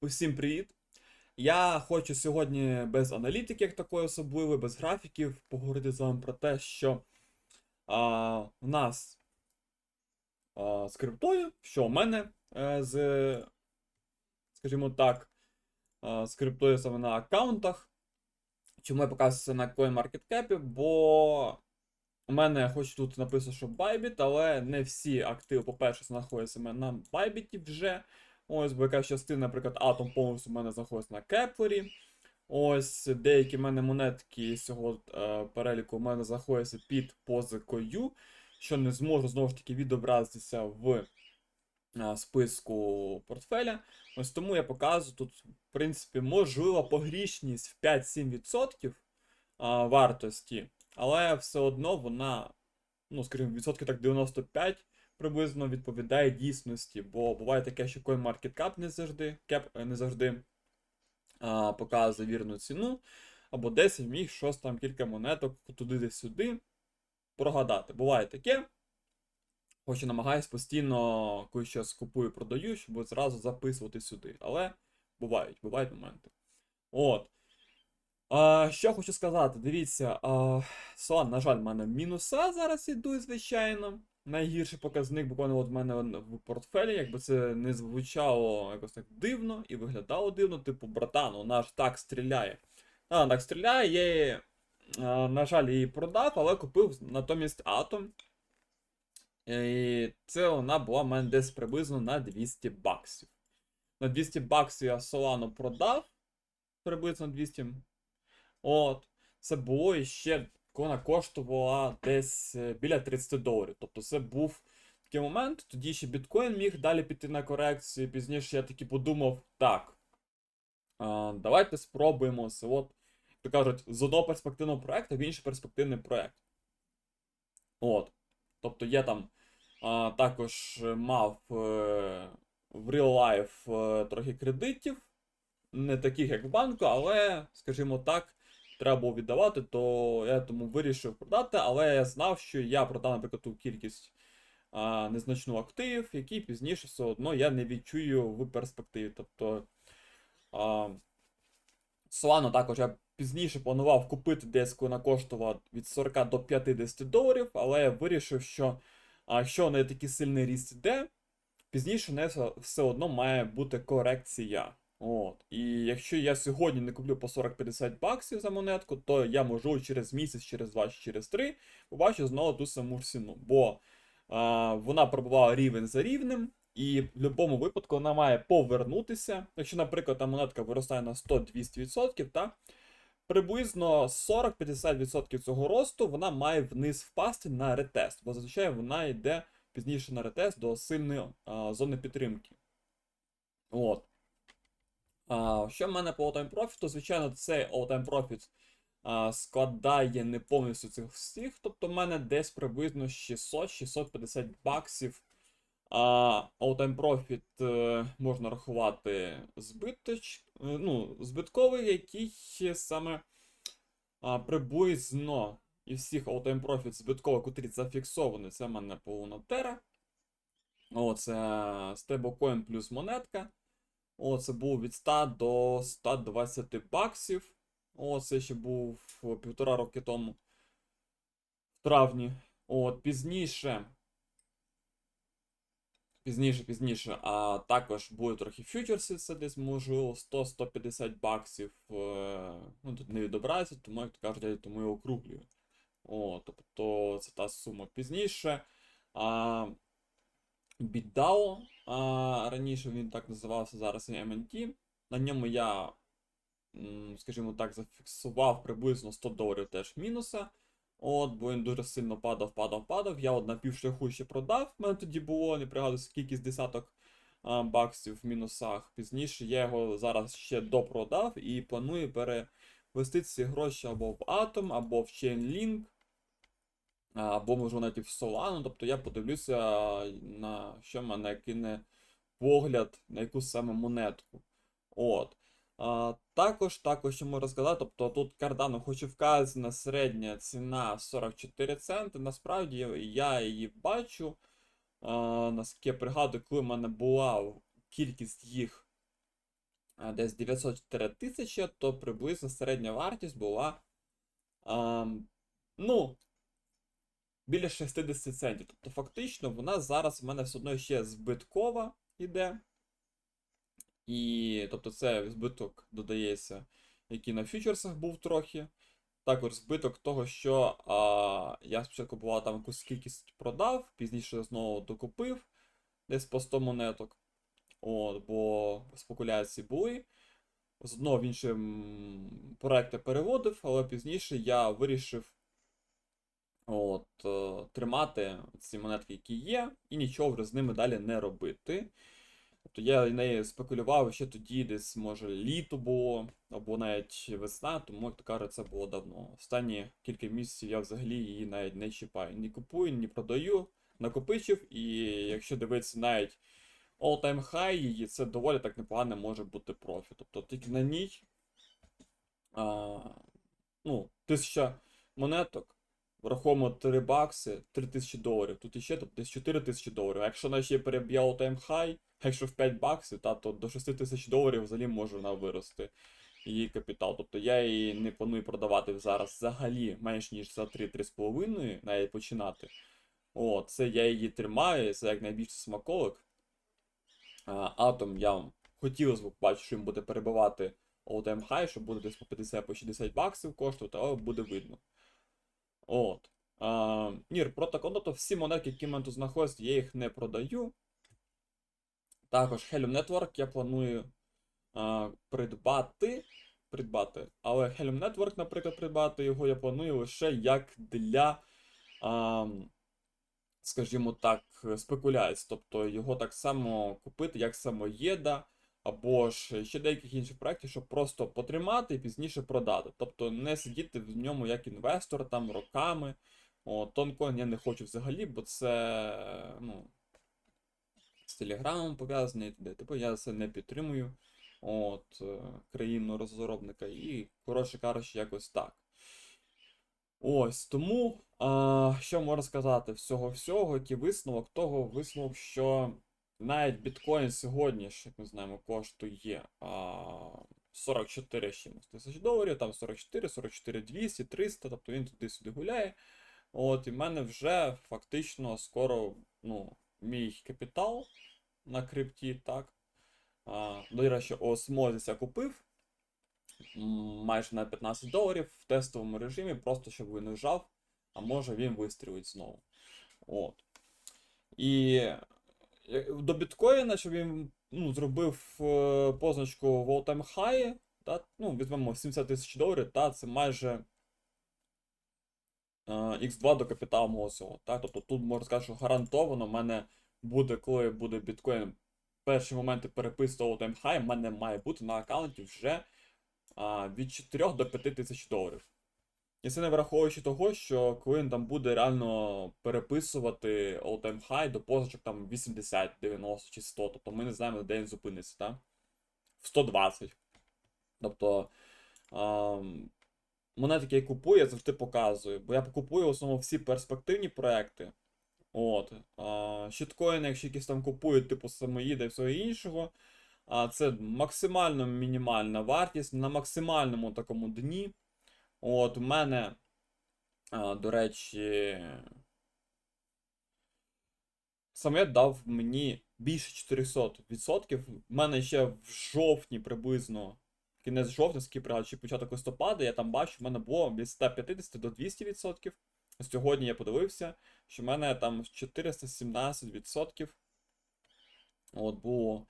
Усім привіт! Я хочу сьогодні без аналітики, як такої особливої, без графіків, поговорити з вами про те, що а, в нас а, з криптою, що у мене е, з, скажімо так, а, з криптою саме на аккаунтах. Чому я показую це на CoinMarketCap, бо у мене хоч тут написано, що Bybit, але не всі активи, по-перше, знаходяться на Bybit вже. Ось, бо якась частина, наприклад, Atom повністю у мене знаходиться на Кеплері. Ось деякі в мене монетки з цього е, переліку у мене знаходяться під позикою, що не зможу знову ж таки відобразитися в е, списку портфеля. Ось тому я показую тут, в принципі, можлива погрішність в 5-7% е, вартості, але все одно вона, ну, скажімо, відсотки так 95 приблизно відповідає дійсності, бо буває таке, що CoinMarketCap не завжди, Cap е, не завжди а, показує вірну ціну, або десь міг щось там кілька монеток туди десь сюди прогадати. Буває таке. Хоч і намагаюсь постійно, коли щось купую, продаю, щоб зразу записувати сюди. Але бувають, бувають моменти. От. А, що хочу сказати, дивіться, а, Солан, на жаль, в мене мінуса зараз ідуть, звичайно. Найгірший показник буквально от в мене в портфелі, якби це не звучало якось так дивно і виглядало дивно, типу, братан, вона ж так стріляє. А, так стріляє, я її, на жаль, її продав, але купив натомість Атом. І це вона була в мене десь приблизно на 200 баксів. На 200 баксів я Solano продав. Приблизно 200. От. Це було іще вона коштувала десь е, біля 30 доларів. Тобто це був такий момент. Тоді ще біткоін міг далі піти на корекцію. Пізніше я таки подумав, так. Давайте спробуємо це. От, то кажуть, з одного перспективного проекту в інший перспективний проект. От. Тобто я там а, також мав е, в real life е, трохи кредитів. Не таких, як в банку, але, скажімо так, треба було віддавати, то я тому вирішив продати, але я знав, що я продав, наприклад, ту кількість а, незначну активів, які пізніше все одно я не відчую в перспективі. Тобто а, Solano також я пізніше планував купити десь, коли вона коштувала від 40 до 50 доларів, але я вирішив, що а, якщо в неї такий сильний ріст іде, пізніше не все одно має бути корекція. От. І якщо я сьогодні не куплю по 40-50 баксів за монетку, то я можу через місяць, через два, через три побачу знову ту саму ціну. Бо а, вона пробувала рівень за рівнем, і в будь-якому випадку вона має повернутися. Якщо, наприклад, та монетка виростає на 100-200%, та приблизно 40-50% цього росту вона має вниз впасти на ретест, бо зазвичай вона йде пізніше на ретест до сильної а, зони підтримки. От. Що в мене по all-time profit, то звичайно, цей all-time profit складає не повністю цих всіх. Тобто в мене десь приблизно 600-650 баксів. А, all-time profit е, можна рахувати збиточ, е, ну, збитковий, який саме приблизно і всіх all-time profit збиткових, котрі зафіксовані, це в мене половина тера. О, це стейблкоін плюс монетка. О, це був від 100 до 120 баксів. О, це ще був півтора роки тому. В травні. От, пізніше. Пізніше, пізніше. А також були трохи фьючерси, це десь можливо 100-150 баксів. Е, ну, тут не відобразиться, тому, як то кажуть, я тому і округлюю. О, тобто це та сума пізніше. А, BitDAO, а, раніше він так називався, зараз MNT. На ньому я, скажімо так, зафіксував приблизно 100 доларів теж мінуса. От, бо він дуже сильно падав, падав, падав. Я от на півшляху ще продав. У мене тоді було, не пригадую, кількість десяток а, баксів в мінусах. Пізніше я його зараз ще допродав і планую перевести ці гроші або в Atom, або в Chainlink або можу навіть в Solano, тобто я подивлюся, на що мене кине погляд на якусь саме монетку. От. А, Також, також що можу розказати, тобто тут Cardano хоч і вказана середня ціна 44 центи. Насправді я її бачу. А, Наскільки я пригадую, коли в мене була кількість їх десь 900-1000, то приблизно середня вартість була. А, ну, біля 60 центів. Тобто, фактично, вона зараз в мене все одно ще збиткова іде. І тобто це збиток додається, який на фьючерсах був трохи. Також збиток того, що а, я спочатку була там якусь кількість продав, пізніше знову докупив десь по 100 монеток. От, бо спекуляції були. З одного в інші м, проекти переводив, але пізніше я вирішив от, е, тримати ці монетки, які є, і нічого вже з ними далі не робити. Тобто я нею спекулював ще тоді, десь, може, літо було, або навіть весна, тому, як то кажуть, це було давно. Останні кілька місяців я взагалі її навіть не чіпаю. Ні купую, ні продаю, накопичив, і якщо дивитися навіть all-time high її, це доволі так непогано може бути профі. Тобто тільки на ній а, ну, 1000 монеток, враховуємо 3 бакси, 3000 доларів. Тут іще тобто, десь 4 тисячі доларів. Якщо вона ще all-time high, а якщо в 5 баксів, та, то до 6 тисяч доларів взагалі може вона вирости її капітал. Тобто я її не планую продавати зараз взагалі менш ніж за 3-3,5 навіть починати. О, це я її тримаю, це як найбільший смаколик. Атом я вам хотілося б бачити, що він буде перебивати all-time high, що буде десь по 50 по 60 баксів коштувати, але буде видно. От. А, Нір, протокол, тобто всі монетки, які в мене тут знаходяться, я їх не продаю. Також Helium Network я планую а, придбати. Придбати. Але Helium Network, наприклад, придбати його я планую лише як для, а, скажімо так, спекуляцій. Тобто його так само купити, як самоєда, або ж ще деяких інших проєктів, щоб просто потримати і пізніше продати. Тобто не сидіти в ньому як інвестор там роками. Тонкоін я не хочу взагалі, бо це ну, з Телеграмом пов'язаний, т.д. Типу я це не підтримую. От, е, країну розробника. І, коротше кажучи, якось так. Ось тому, а, що можна сказати, всього всього, який висновок того висновок, що навіть біткоін сьогодні, як ми знаємо, коштує а, 44 чимось тисяч доларів, там 44, 44 200, 300, тобто він туди-сюди гуляє. От, і в мене вже фактично скоро ну, мій капітал на крипті, так. А, до речі, Осмозіс я купив майже на 15 доларів в тестовому режимі, просто щоб він вжав, а може він вистрілить знову. От. І до біткоїна, щоб він ну, зробив е, позначку в all-time high, та, ну, візьмемо 70 тисяч доларів, та це майже е, X2 до капіталу мого цього. Тобто тут можна сказати, що гарантовано в мене буде, коли буде біткоін перші моменти переписувати all-time high, в мене має бути на аккаунті вже а, від 4 до 5 тисяч доларів. І це не враховуючи того, що коли він там буде реально переписувати all-time high до позначок там 80, 90 чи 100, тобто ми не знаємо, де він зупиниться, так? В 120. Тобто а, монети, які я купую, я завжди показую. Бо я купую в основному всі перспективні проекти. От. Щиткоїни, якщо якісь там купують, типу самоїда і всього іншого. А, це максимально мінімальна вартість на максимальному такому дні. От, у мене, до речі, самет дав мені більше 400%. У мене ще в жовтні приблизно, кінець жовтня, скільки чи початок листопада, я там бачу, в мене було від 150 до 200%. Сьогодні я подивився, що в мене там 417%. От було.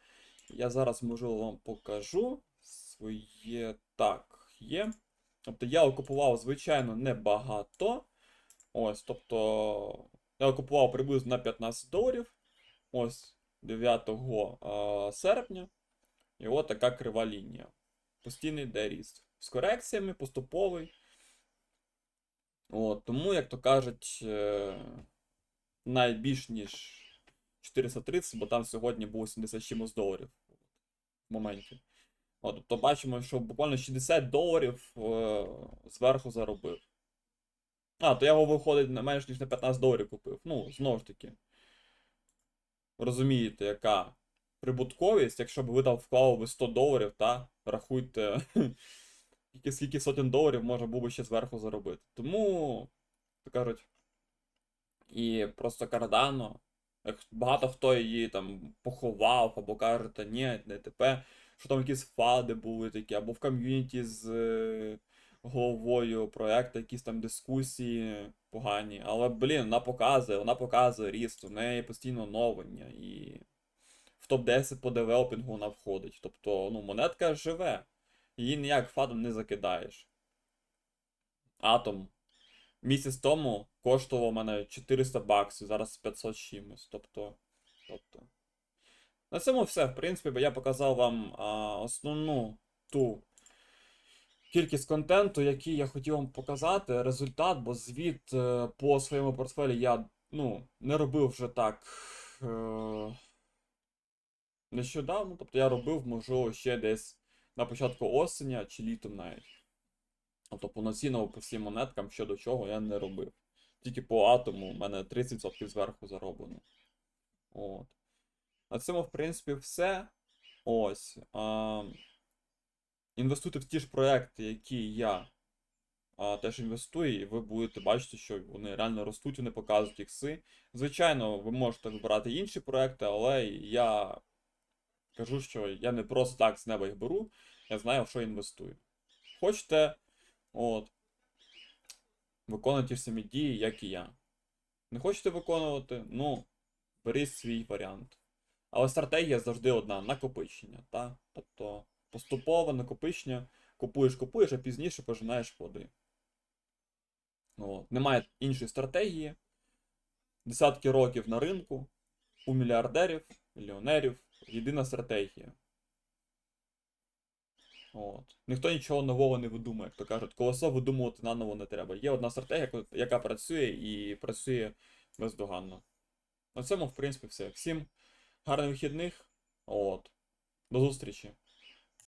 Я зараз можу вам покажу своє так є. Тобто я окупував, звичайно, небагато. Ось, тобто, я окупував приблизно на 15 доларів. Ось 9 а, серпня. І от така крива лінія. Постійний йде. З корекціями, поступовий. От, тому, як то кажуть, е, навіть більш ніж 430, бо там сьогодні було 70 чимось доларів в моменті. От, тобто бачимо, що буквально 60 доларів е, зверху заробив. А, то я його виходить на менш ніж на 15 доларів купив. Ну, знову ж таки. Розумієте, яка прибутковість, якщо б ви там вклали би 100 доларів, та рахуйте, скільки, сотень доларів можна було би ще зверху заробити. Тому, то кажуть, і просто як багато хто її там поховав, або каже, та ні, не тепер, що там якісь фади були такі, або в ком'юніті з е, головою проекту, якісь там дискусії погані. Але, блін, вона показує, вона показує ріст, у неї постійно оновлення, і в топ-10 по девелопінгу вона входить. Тобто, ну, монетка живе. Її ніяк фадом не закидаєш. Атом. Місяць тому коштував мене 400 баксів, зараз 500 чимось. Тобто. тобто. На цьому все. В принципі, я показав вам а, основну ту кількість контенту, який я хотів вам показати. Результат, бо звіт е, по своєму портфелі я ну, не робив вже так. Е, нещодавно. Тобто я робив, можливо, ще десь на початку осені чи літом навіть. Тобто повноцінно по всім монеткам щодо чого я не робив. Тільки по атому у мене 30% зверху зароблено. От. На цьому, в принципі, все. Ось. А, інвестуйте в ті ж проекти, які я а, теж інвестую, і ви будете бачити, що вони реально ростуть, вони показують ікси. Звичайно, ви можете вибирати інші проекти, але я кажу, що я не просто так з неба їх беру, я знаю, в що інвестую. Хочете, от, виконуйте ті ж самі дії, як і я. Не хочете виконувати, ну, беріть свій варіант. Але стратегія завжди одна накопичення. Та? Тобто поступове накопичення, купуєш, купуєш, а пізніше пожинаєш плоди. От. Немає іншої стратегії. Десятки років на ринку, у мільярдерів, мільйонерів, єдина стратегія. От. Ніхто нічого нового не видумує, як то кажуть, колесо видумувати наново не треба. Є одна стратегія, яка працює і працює бездоганно. На цьому, в принципі, все. Всім гарних вихідних. От. До зустрічі.